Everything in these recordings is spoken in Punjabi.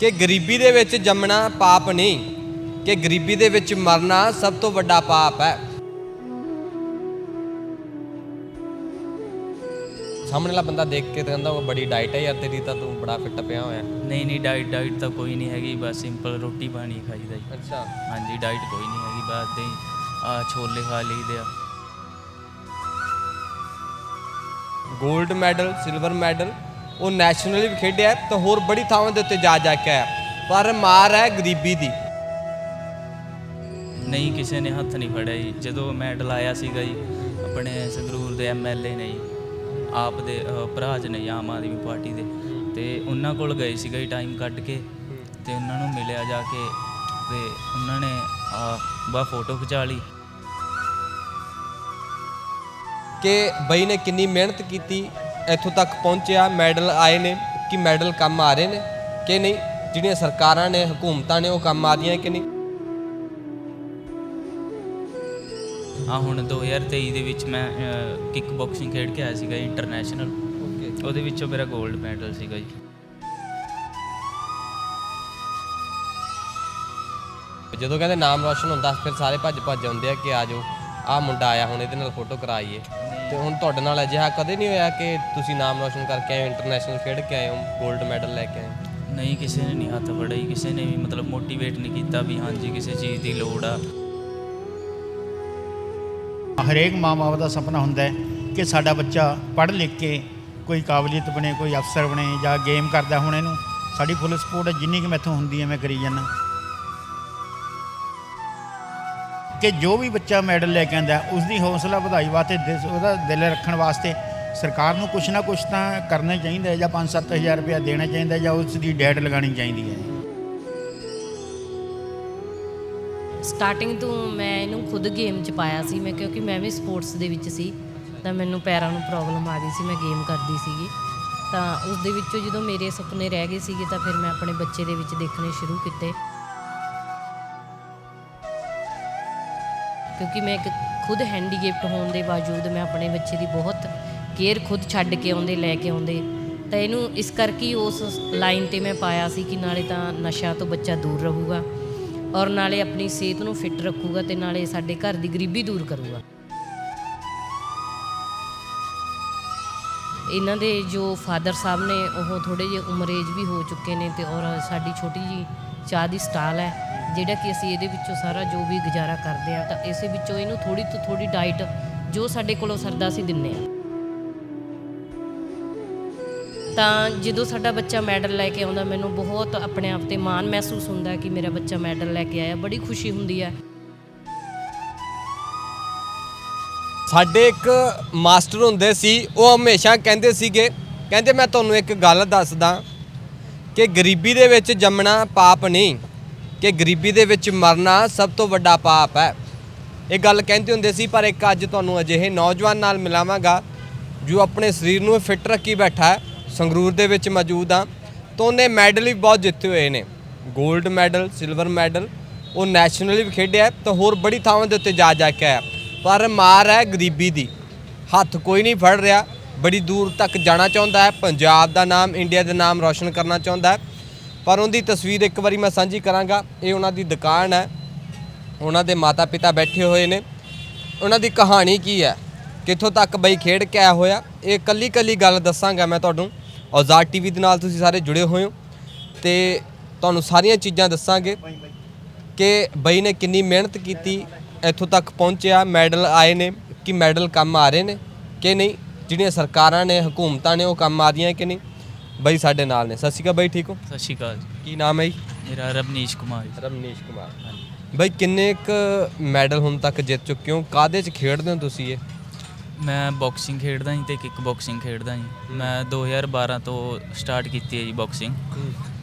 ਕਿ ਗਰੀਬੀ ਦੇ ਵਿੱਚ ਜੰਮਣਾ ਪਾਪ ਨਹੀਂ ਕਿ ਗਰੀਬੀ ਦੇ ਵਿੱਚ ਮਰਨਾ ਸਭ ਤੋਂ ਵੱਡਾ ਪਾਪ ਹੈ। ਸਾਹਮਣੇ ਵਾਲਾ ਬੰਦਾ ਦੇਖ ਕੇ ਤਾਂ ਕਹਿੰਦਾ ਉਹ ਬੜੀ ਡਾਈਟ ਹੈ ਯਾਰ ਤੇਰੀ ਤਾਂ ਤੂੰ ਬੜਾ ਫਿੱਟ ਪਿਆ ਹੋਇਆ। ਨਹੀਂ ਨਹੀਂ ਡਾਈਟ ਡਾਈਟ ਤਾਂ ਕੋਈ ਨਹੀਂ ਹੈਗੀ ਬਸ ਸਿੰਪਲ ਰੋਟੀ ਪਾਣੀ ਖਾਈਦਾ ਜੀ ਅੱਛਾ। ਹਾਂਜੀ ਡਾਈਟ ਕੋਈ ਨਹੀਂ ਹੈਗੀ ਬਸ ਦੇ ਆ ਛੋਲੇ ਖਾ ਲਈਦੇ ਆ। 골ਡ ਮੈਡਲ ਸਿਲਵਰ ਮੈਡਲ ਉਹ ਨੈਸ਼ਨਲੀ ਵੀ ਖੇਡਿਆ ਤਾਂ ਹੋਰ ਬੜੀ ਥਾਵਾਂ ਦੇ ਉੱਤੇ ਜਾ ਜਾ ਕੇ ਆਇਆ। ਪਰ ਮਾਰ ਹੈ ਗਰੀਬੀ ਦੀ। ਨਹੀਂ ਕਿਸੇ ਨੇ ਹੱਥ ਨਹੀਂ ਫੜਿਆ ਜੀ। ਜਦੋਂ ਮੈਡਲ ਆਇਆ ਸੀਗਾ ਜੀ ਆਪਣੇ ਸੰਗਰੂਰ ਦੇ ਐਮਐਲਏ ਨੇ ਜੀ ਆਪ ਦੇ ਅ, ਭਰਾ ਜੀ ਨੇ ਆਮ ਆਦਮੀ ਪਾਰਟੀ ਦੇ। ਤੇ ਉਹਨਾਂ ਕੋਲ ਗਏ ਸੀਗਾ ਜੀ ਟਾਈਮ ਕੱਢ ਕੇ ਤੇ ਉਹਨਾਂ ਨੂੰ ਮਿਲਿਆ ਜਾ ਕੇ ਤੇ ਉਹਨਾਂ ਨੇ ਆ ਬਾ ਫੋਟੋ ਖਿਚਾ ਲਈ। ਕਿ ਬਈ ਨੇ ਕਿੰਨੀ ਮਿਹਨਤ ਕੀਤੀ ਇੱਥੋਂ ਤੱਕ ਪਹੁੰਚਿਆ ਮੈਡਲ ਆਏ ਨੇ ਕਿ ਮੈਡਲ ਕੰਮ ਆ ਰਹੇ ਨੇ ਕਿ ਨਹੀਂ? ਜਿਹੜੀਆਂ ਸਰਕਾਰਾਂ ਨੇ ਹਕੂਮਤਾਂ ਨੇ ਉਹ ਕੰਮ ਆ ਰਹੀਆਂ ਕਿ ਨਹੀਂ? ਆ ਹੁਣ 2023 ਦੇ ਵਿੱਚ ਮੈਂ ਕਿੱਕ ਬਾਕਸਿੰਗ ਖੇਡ ਕੇ ਆਇਆ ਸੀਗਾ ਇੰਟਰਨੈਸ਼ਨਲ ਓਕੇ ਉਹਦੇ ਵਿੱਚੋਂ ਮੇਰਾ 골ਡ ਮੈਡਲ ਸੀਗਾ ਜੀ। ਜਦੋਂ ਕਹਿੰਦੇ ਨਾਮ ਰੋਸ਼ਨ ਹੁੰਦਾ ਫਿਰ ਸਾਰੇ ਭੱਜ ਭੱਜ ਆਉਂਦੇ ਆ ਕਿ ਆ ਜਾਓ ਆ ਮੁੰਡਾ ਆਇਆ ਹੁਣ ਇਹਦੇ ਨਾਲ ਫੋਟੋ ਕਰਾਈਏ। ਤੇ ਹੁਣ ਤੁਹਾਡੇ ਨਾਲ ਅਜਿਹਾ ਕਦੇ ਨਹੀਂ ਹੋਇਆ ਕਿ ਤੁਸੀਂ ਨਾਮ ਰੋਸ਼ਨ ਕਰਕੇ ਆਏ ਇੰਟਰਨੈਸ਼ਨਲ ਖੇਡ ਕੇ ਆਏ ਹੋ 골ਡ ਮੈਡਲ ਲੈ ਕੇ ਆਏ ਨਹੀਂ ਕਿਸੇ ਨੇ ਨਹੀਂ ਹੱਥ ਫੜਿਆ ਜੀ, ਕਿਸੇ ਨੇ ਵੀ ਮਤਲਬ ਮੋਟੀਵੇਟ ਨਹੀਂ ਕੀਤਾ ਵੀ ਹਾਂਜੀ ਕਿਸੇ ਚੀਜ਼ ਦੀ ਲੋੜ ਆ। ਹਰੇਕ ਮਾਂ-ਬਾਪ ਦਾ ਸੁਪਨਾ ਹੁੰਦਾ ਹੈ ਕਿ ਸਾਡਾ ਬੱਚਾ ਪੜ੍ਹ ਲਿਖ ਕੇ ਕੋਈ ਕਾਬਲੀਅਤ ਬਣੇ ਕੋਈ ਅਫਸਰ ਬਣੇ ਜਾਂ ਗੇਮ ਕਰਦਾ ਹੁਣ ਇਹਨੂੰ। ਸਾਡੀ ਫੁੱਲ ਸਪੋਰਟ ਹੈ ਜਿੰਨੀ ਕਿ ਮੈਥੋਂ ਹੁੰਦੀ ਹੈ ਮੈਂ ਕਰੀ ਜਾਂਦਾ। ਕਿ ਜੋ ਵੀ ਬੱਚਾ ਮੈਡਲ ਲੈ ਕੇ ਆਂਦਾ ਉਸ ਦੀ ਹੌਸਲਾ ਵਧਾਈ ਵਾਸਤੇ, ਦਿਸ- ਉਹਦਾ ਦਿਲ ਰੱਖਣ ਵਾਸਤੇ ਸਰਕਾਰ ਨੂੰ ਕੁਛ ਨਾ ਕੁਛ ਤਾਂ ਕਰਨਾ ਚਾਹੀਦਾ ਹੈ ਜਾਂ 5-7000 ਰੁਪਇਆ ਦੇਣਾ ਚਾਹੀਦਾ ਹੈ ਜਾਂ ਉਸ ਦੀ ਡੈਟ ਲਗਾਉਣੀ ਚਾਹੀਦੀ ਹੈ। ਸਟਾਰਟਿੰਗ ਤੋਂ ਮੈਂ ਇਹਨੂੰ ਖੁਦ ਗੇਮ 'ਚ ਪਾਇਆ ਸੀ, ਮੈਂ ਕਿਉਂਕਿ ਮੈਂ ਵੀ ਸਪੋਰਟਸ ਦੇ ਵਿੱਚ ਸੀ, ਤਾਂ ਮੈਨੂੰ ਪੈਰਾਂ ਨੂੰ ਪ੍ਰੋਬਲਮ ਆ ਰਹੀ ਸੀ, ਮੈਂ ਗੇਮ ਕਰਦੀ ਸੀਗੀ। ਤਾਂ ਉਸ ਦੇ ਵਿੱਚੋਂ ਜਦੋਂ ਮੇਰੇ ਸੁਪਨੇ ਰਹਿ ਗਏ ਸੀਗੇ, ਤਾਂ ਫਿਰ ਮੈਂ ਆਪਣੇ ਬੱਚੇ ਦੇ ਵਿੱਚ ਦੇਖਣੇ ਸ਼ੁਰੂ ਕੀਤੇ। ਕਿਉਂਕਿ ਮੈਂ ਇੱਕ ਖੁਦ ਹੈਂਡੀਕੈਪਟ ਹੋਣ ਦੇ ਬਾਵਜੂਦ ਮੈਂ ਆਪਣੇ ਬੱਚੇ ਦੀ ਬਹੁਤ ਕੇਅਰ ਖੁਦ ਛੱਡ ਕੇ ਆਉਂਦੇ, ਲੈ ਕੇ ਆਉਂਦੇ। ਤਾਂ ਇਹਨੂੰ ਇਸ ਕਰਕੇ ਉਸ ਲਾਈਨ ਤੇ ਮੈਂ ਪਾਇਆ ਸੀ ਕਿ ਨਾਲੇ ਤਾਂ ਨਸ਼ਾ ਤੋਂ ਬੱਚਾ ਦੂਰ ਰਹੂਗਾ ਔਰ ਨਾਲੇ ਆਪਣੀ ਸਿਹਤ ਨੂੰ ਫਿੱਟ ਰੱਖੂਗਾ ਤੇ ਨਾਲੇ ਸਾਡੇ ਘਰ ਦੀ ਗਰੀਬੀ ਦੂਰ ਕਰੂਗਾ। ਇਹਨਾਂ ਦੇ ਜੋ ਫਾਦਰ ਸਾਹਿਬ ਨੇ, ਉਹ ਥੋੜੇ ਜਿਹੇ ਉਮਰ ਏਜ ਵੀ ਹੋ ਚੁੱਕੇ ਨੇ ਤੇ ਔਰ ਸਾਡੀ ਛੋਟੀ ਜੀ ਚਾਹ ਦੀ ਸਟਾਲ ਹੈ, ਜਿਹੜਾ ਕਿ ਅਸੀਂ ਇਹਦੇ ਵਿੱਚੋਂ ਸਾਰਾ ਜੋ ਵੀ ਗੁਜ਼ਾਰਾ ਕਰਦੇ ਆ ਤਾਂ ਇਸੇ ਵਿੱਚੋਂ ਇਹਨੂੰ ਥੋੜੀ ਤੋਂ ਥੋੜੀ ਡਾਈਟ ਜੋ ਸਾਡੇ ਕੋਲੋਂ ਸਰਦਾ ਅਸੀਂ ਦਿੰਨੇ ਆ ਤਾਂ ਜਦੋਂ ਸਾਡਾ ਬੱਚਾ ਮੈਡਲ ਲੈ ਕੇ ਆਉਂਦਾ, ਮੈਨੂੰ ਬਹੁਤ ਆਪਣੇ ਆਪ ਤੇ ਮਾਣ ਮਹਿਸੂਸ ਹੁੰਦਾ ਕਿ ਮੇਰਾ ਬੱਚਾ ਮੈਡਲ ਲੈ ਕੇ ਆਇਆ, ਬੜੀ ਖੁਸ਼ੀ ਹੁੰਦੀ ਹੈ। ਸਾਡੇ ਇੱਕ ਮਾਸਟਰ ਹੁੰਦੇ ਸੀ, ਉਹ ਹਮੇਸ਼ਾ ਕਹਿੰਦੇ ਸੀਗੇ, ਕਹਿੰਦੇ ਮੈਂ ਤੁਹਾਨੂੰ ਇੱਕ ਗੱਲ ਦੱਸਦਾ ਕਿ ਗਰੀਬੀ ਦੇ ਵਿੱਚ ਜੰਮਣਾ ਪਾਪ ਨਹੀਂ, ਕਿ ਗਰੀਬੀ ਦੇ ਵਿੱਚ ਮਰਨਾ ਸਭ ਤੋਂ ਵੱਡਾ ਪਾਪ ਹੈ। ਇਹ ਗੱਲ ਕਹਿੰਦੇ ਹੁੰਦੇ ਸੀ, ਪਰ ਇੱਕ ਅੱਜ ਤੁਹਾਨੂੰ ਅਜਿਹੇ ਨੌਜਵਾਨ ਨਾਲ ਮਿਲਾਵਾਂਗਾ, ਜੋ ਆਪਣੇ ਸਰੀਰ ਨੂੰ ਫਿੱਟ ਰੱਖੀ ਬੈਠਾ ਹੈ, ਸੰਗਰੂਰ ਦੇ ਵਿੱਚ ਮੌਜੂਦ ਆ ਤਾਂ ਉਹਨੇ ਮੈਡਲ ਵੀ ਬਹੁਤ ਜਿੱਤੇ ਹੋਏ ਨੇ। 골ਡ ਮੈਡਲ, ਸਿਲਵਰ ਮੈਡਲ, ਉਹ ਨੈਸ਼ਨਲੀ ਵੀ ਖੇਡਿਆ ਹੈ, ਤਾਂ ਹੋਰ ਬੜੀ ਥਾਵਾਂ ਦੇ ਉੱਤੇ ਜਾ ਜਾ ਕੇ ਆਇਆ। ਪਰ ਮਾਰ ਹੈ ਗਰੀਬੀ ਦੀ। ਹੱਥ ਕੋਈ ਨਹੀਂ ਫੜ ਰਿਹਾ ਬੜੀ ਦੂਰ ਤੱਕ ਜਾਣਾ ਚਾਹੁੰਦਾ ਹੈ। ਪੰਜਾਬ ਦਾ ਨਾਮ ਇੰਡੀਆ ਦਾ ਨਾਮ ਰੌਸ਼ਨ ਕਰਨਾ ਚਾਹੁੰਦਾ ਹੈ। ਪਰ ਉਹਦੀ ਤਸਵੀਰ ਇੱਕ ਵਾਰੀ ਮੈਂ ਸਾਂਝੀ ਕਰਾਂਗਾ। ਇਹ ਉਹਨਾਂ ਦੀ ਦੁਕਾਨ ਹੈ। ਉਹਨਾਂ ਦੇ ਮਾਤਾ ਪਿਤਾ ਬੈਠੇ ਹੋਏ ਨੇ। ਉਹਨਾਂ ਦੀ ਕਹਾਣੀ ਕੀ ਹੈ? ਕਿੱਥੋਂ ਤੱਕ ਬਈ ਖੇਡ ਕੇ ਆਇਆ ਹੋਇਆ? ਇਹ ਕੱਲੀ ਕੱਲੀ ਗੱਲ ਦੱਸਾਂਗਾ ਮੈਂ ਤੁਹਾਨੂੰ। ਔਜ਼ਾਰ ਟੀਵੀ ਦੇ ਨਾਲ ਤੁਸੀਂ ਸਾਰੇ ਜੁੜੇ ਹੋਏ ਹੋ। ਤੇ ਤੁਹਾਨੂੰ ਸਾਰੀਆਂ ਚੀਜ਼ਾਂ ਦੱਸਾਂਗੇ ਕਿ ਬਈ ਨੇ ਕਿੰਨੀ ਮਿਹਨਤ ਕੀਤੀ, ਇੱਥੋਂ ਤੱਕ ਪਹੁੰਚਿਆ, ਮੈਡਲ ਆਏ ਨੇ ਕਿ ਮੈਡਲ ਕੰਮ ਆ ਰਹੇ ਨੇ ਕਿ ਨਹੀਂ। ਜਿਹੜੀਆਂ ਸਰਕਾਰਾਂ ਨੇ ਹਕੂਮਤਾਂ ਨੇ ਉਹ ਕੰਮ ਆ ਰਹੀਆਂ ਕਿ ਨਹੀਂ? ਬਈ ਸਾਡੇ ਨਾਲ ਨੇ। ਸਤਿ ਸ਼੍ਰੀ ਅਕਾਲ ਬਈ ਠੀਕ ਹੋ? ਸਤਿ ਸ਼੍ਰੀ ਅਕਾਲ ਜੀ। ਕੀ ਨਾਮ ਹੈ ਜੀ? ਮੇਰਾ ਰਵਨੀਸ਼ ਕੁਮਾਰ ਜੀ। ਰਮਨੀਸ਼ ਕੁਮਾਰ। ਬਈ ਕਿੰਨੇ ਕ ਮੈਡਲ ਹੁਣ ਤੱਕ ਜਿੱਤ ਚੁੱਕੇ ਹੋ? ਕਾਦੇ ਚ ਖੇਡਦੇ ਹੋ ਤੁਸੀਂ ਇਹ? ਮੈਂ ਬਾਕਸਿੰਗ ਖੇਡਦਾ ਜੀ ਤੇ ਕਿੱਕ ਬਾਕਸਿੰਗ ਖੇਡਦਾ ਜੀ। ਮੈਂ 2012 ਤੋਂ ਸਟਾਰਟ ਕੀਤੀ ਹੈ ਜੀ ਬਾਕਸਿੰਗ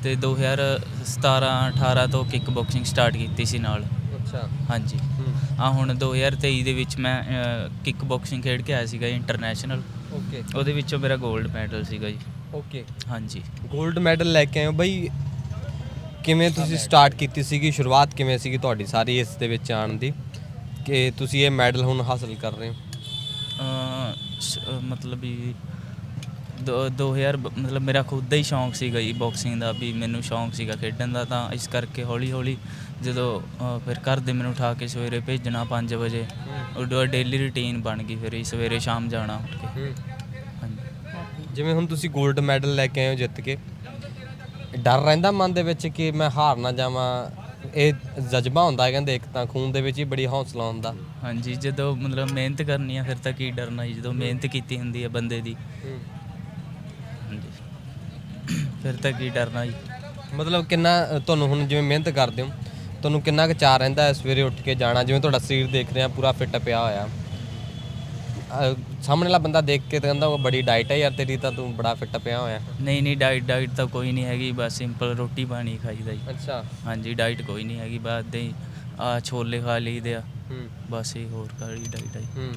ਤੇ 2017 18 ਤੋਂ ਕਿੱਕ ਬਾਕਸਿੰਗ ਸਟਾਰਟ ਕੀਤੀ ਸੀ ਨਾਲ। ਅੱਛਾ। ਹਾਂਜੀ। ਆ ਹੁਣ 2023 ਦੇ ਵਿੱਚ ਮੈਂ ਕਿੱਕ ਬਾਕਸਿੰਗ ਖੇਡ ਕੇ ਆਇਆ ਸੀਗਾ ਇੰਟਰਨੈਸ਼ਨਲ ਓਕੇ ਉਹਦੇ ਵਿੱਚੋਂ ਮੇਰਾ 골ਡ ਮੈਡਲ ਸੀਗਾ ਜੀ। ਓਕੇ ਹਾਂਜੀ। 골ਡ ਮੈਡਲ ਲੈ ਕੇ ਆਏ ਹੋ ਬਈ? ਕਿਵੇਂ ਤੁਸੀਂ ਸਟਾਰਟ ਕੀਤੀ ਸੀਗੀ? ਸ਼ੁਰੂਆਤ ਕਿਵੇਂ ਸੀਗੀ ਤੁਹਾਡੀ ਸਾਰੀ ਇਸ ਦੇ ਵਿੱਚ ਆਉਣ ਦੀ? ਕਿ ਤੁਸੀਂ ਇਹ ਮੈਡਲ ਹੁਣ ਹਾਸਲ ਕਰ ਰਹੇ ਹੋ? ਮਤਲਬ ਵੀ ਦੋ- 2000 ਬ- ਮਤਲਬ ਮੇਰਾ ਖੁਦ ਦਾ ਹੀ ਸ਼ੌਂਕ ਸੀਗਾ ਜੀ ਬਾਕਸਿੰਗ ਦਾ ਵੀ ਮੈਨੂੰ ਸ਼ੌਂਕ ਸੀਗਾ ਖੇਡਣ ਦਾ ਤਾਂ ਇਸ ਕਰਕੇ ਹੌਲੀ ਹੌਲੀ ਜਦੋਂ ਅ, ਫਿਰ ਘਰ ਦੇ ਮੈਨੂੰ ਉਠਾ ਕੇ ਸਵੇਰੇ ਭੇਜਣਾ 5 ਵਜੇ ਉਦੋਂ ਡੇਲੀ ਰੁਟੀਨ ਬਣ ਗਈ ਫਿਰ ਸਵੇਰੇ ਸ਼ਾਮ ਜਾਣਾ ਉੱਠ ਕੇ। ਹਾਂਜੀ। ਜਿਵੇਂ ਹੁਣ ਤੁਸੀਂ 골ਡ ਮੈਡਲ ਲੈ ਕੇ ਆਏ ਹੋ ਜਿੱਤ ਕੇ ਡਰ ਰਹਿੰਦਾ ਮਨ ਦੇ ਵਿੱਚ ਕਿ ਮੈਂ ਹਾਰ ਨਾ ਜਾਵਾਂ? ਇਹ ਜਜ਼ਬਾ ਹੁੰਦਾ ਹੈ ਕਹਿੰਦੇ ਇੱਕ ਤਾਂ ਖੂਨ ਦੇ ਵਿੱਚ ਹੀ ਬੜੀ ਹੌਸਲਾ ਹੁੰਦਾ। ਹਾਂਜੀ ਜਦੋਂ ਮਤਲਬ ਮਿਹਨਤ ਕਰਨੀ ਆ ਫਿਰ ਤਾਂ ਕੀ ਡਰਨਾ ਜੀ ਜਦੋਂ ਮਿਹਨਤ ਕੀਤੀ ਹੁੰਦੀ ਹੈ ਬੰਦੇ ਦੀ। ਫਿਰ ਤਾਂ ਕੀ ਡਰਨਾ ਜੀ? ਮਤਲਬ ਕਿੰਨਾ ਅ, ਤੁਹਾਨੂੰ ਹੁਣ ਜਿਵੇਂ ਮਿਹਨਤ ਕਰਦੇ ਹੋ ਤੁਹਾਨੂੰ ਕਿੰਨਾ ਕੁ ਚਾਹ ਰਹਿੰਦਾ ਹੈ ਸਵੇਰੇ ਉੱਠ ਕੇ ਜਾਣਾ? ਜਿਵੇਂ ਤੁਹਾਡਾ ਸਰੀਰ ਦੇਖ ਰਿਹਾ ਪੂਰਾ ਫਿੱਟ ਪਿਆ ਹੋਇਆ। ਅ, ਸਾਹਮਣੇ ਵਾਲਾ ਬੰਦਾ ਦੇਖ ਕੇ ਤਾਂ ਕਹਿੰਦਾ ਉਹ ਬੜੀ ਡਾਈਟ ਹੈ ਯਾਰ ਤੇਰੀ ਤਾਂ ਤੂੰ ਬੜਾ ਫਿੱਟ ਪਿਆ ਹੋਇਆ। ਨਹੀਂ ਨਹੀਂ ਡਾਈਟ ਡਾਈਟ ਤਾਂ ਕੋਈ ਨਹੀਂ ਹੈਗੀ ਬਸ ਸਿੰਪਲ ਰੋਟੀ ਪਾਣੀ ਖਾਈਦਾ ਜੀ। ਅੱਛਾ। ਹਾਂਜੀ ਡਾਈਟ ਕੋਈ ਨਹੀਂ ਹੈਗੀ ਬਸ ਦੇ ਆ ਛੋਲੇ ਖਾ ਲਈਦੇ ਆ। ਹੂੰ। ਬਸ ਇਹ ਹੋਰ ਕਾਲੀ ਡਾਈਟ ਆ ਜੀ। ਹੂੰ।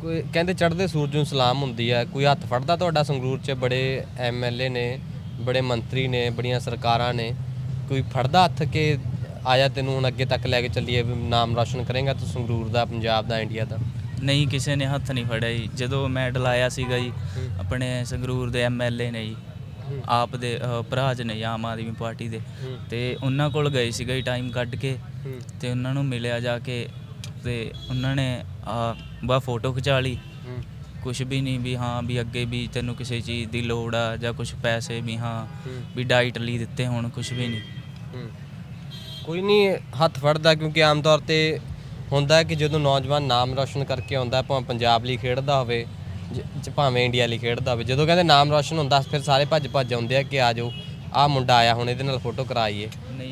ਕੋਈ ਕਹਿੰਦੇ ਚੜ੍ਹਦੇ ਸੂਰਜ ਨੂੰ ਸਲਾਮ ਹੁੰਦੀ ਹੈ ਕੋਈ ਹੱਥ ਫੜਦਾ ਤੁਹਾਡਾ ਸੰਗਰੂਰ 'ਚ? ਬੜੇ ਐਮਐਲਏ ਨੇ ਬੜੇ ਮੰਤਰੀ ਨੇ ਬੜੀਆਂ ਸਰਕਾਰਾਂ ਨੇ। ਕੋਈ ਫੜਦਾ ਹੱਥ ਕਿ ਆਇਆ ਤੈਨੂੰ ਹੁਣ ਅੱਗੇ ਤੱਕ ਲੈ ਕੇ ਚੱਲੀਏ ਵੀ ਨਾਮ ਰੌਸ਼ਨ ਕਰੇਗਾ ਤੂੰ ਸੰਗਰੂਰ ਦਾ ਪੰਜਾਬ ਦਾ ਇੰਡੀਆ ਦਾ? ਨਹੀਂ ਕਿਸੇ ਨੇ ਹੱਥ ਨਹੀਂ ਫੜਿਆ ਜੀ। ਜਦੋਂ ਮੈਂ ਡਲਾਇਆ ਸੀਗਾ ਜੀ ਆਪਣੇ ਸੰਗਰੂਰ ਦੇ ਐਮਐਲਏ ਨੇ ਜੀ ਆਪ ਦੇ ਭਰਾ ਜੀ ਨੇ ਜੀ ਆਮ ਆਦਮੀ ਪਾਰਟੀ ਦੇ। ਤੇ ਉਹਨਾਂ ਕੋਲ ਗਏ ਸੀਗਾ ਜੀ ਟਾਈਮ ਕੱਢ ਕੇ। ਤੇ ਉਹਨਾਂ ਨੂੰ ਮਿਲਿਆ ਜਾ ਕੇ ਤੇ ਉਹਨਾਂ ਨੇ ਆ ਬਾ ਫੋਟੋ ਖਿਚਾ ਲਈ। ਕੁਝ ਵੀ ਨਹੀਂ ਵੀ ਹਾਂ ਵੀ ਅੱਗੇ ਵੀ ਤੈਨੂੰ ਕਿਸੇ ਚੀਜ਼ ਦੀ ਲੋੜ ਆ ਜਾਂ ਕੁਝ ਪੈਸੇ ਵੀ ਹਾਂ ਵੀ ਡਾਈਟ ਲਈ ਦਿੱਤੇ ਹੁਣ ਕੁਝ ਵੀ ਨਹੀਂ। ਕੋਈ ਨਹੀਂ ਹੱਥ ਫੜਦਾ ਕਿਉਂਕਿ ਆਮ ਤੌਰ ਤੇ ਹੁੰਦਾ ਹੈ ਕਿ ਜਦੋਂ ਨੌਜਵਾਨ ਨਾਮ ਰੌਸ਼ਨ ਕਰਕੇ ਆਉਂਦਾ ਭਾਵੇਂ ਪੰਜਾਬ ਲਈ ਖੇਡਦਾ ਹੋਵੇ ਜ- ਜ- ਭਾਵੇਂ ਇੰਡੀਆ ਲਈ ਖੇਡਦਾ ਹੋਵੇ ਜਦੋਂ ਕਹਿੰਦੇ ਨਾਮ ਰੌਸ਼ਨ ਹੁੰਦਾ ਫਿਰ ਸਾਰੇ ਭੱਜ ਭੱਜ ਆਉਂਦੇ ਆ ਕਿ ਆ ਜਾਓ। ਆਹ ਮੁੰਡਾ ਆਇਆ ਹੁਣ ਇਹਦੇ ਨਾਲ ਫੋਟੋ ਕਰਾਈਏ।